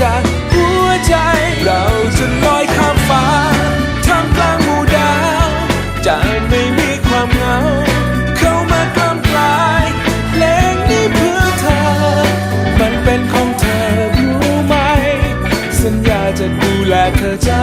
จากหัวใจ เราจะลอยข้ามฟ้าท่ามกลางหมู่ดาวจะไม่มีความเหงา เข้ามากล้ำกลายเพลงนี้เพื่อเธอ มันเป็นของเธอรู้ไหม สัญญาจะดูแลเธอจา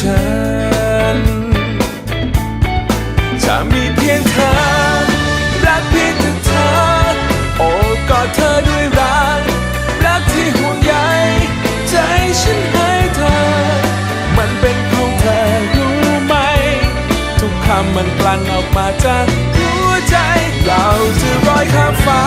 ฉันจะมีเพียงเธอ รักเพียงแต่เธอ โอบกอดเธอด้วยรัก รักที่ห่วงใยใจฉันให้เธอ มันเป็นของเธอรู้ไหม ทุกคำมันกลั่นออกมาจากหัวใจ เราจะลอยข้ามฟ้า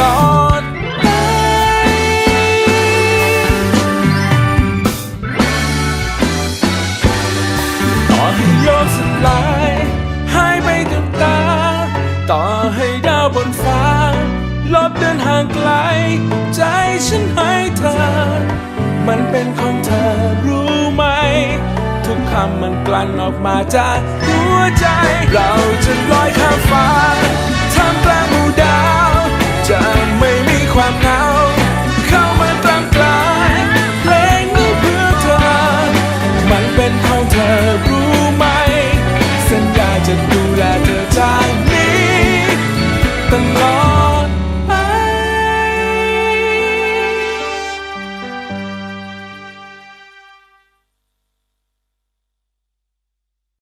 ลอดไปต่อให้โยกสลายหายไปกับตา ต่อให้ดาวบนฟ้า ลบเดินห่างไกล ใจฉันให้เธอ มันเป็นของเธอรู้ไหม ทุกคำมันกลั่นออกมาจากหัวใจ เราจะลอยข้ามฟ้าท่ามก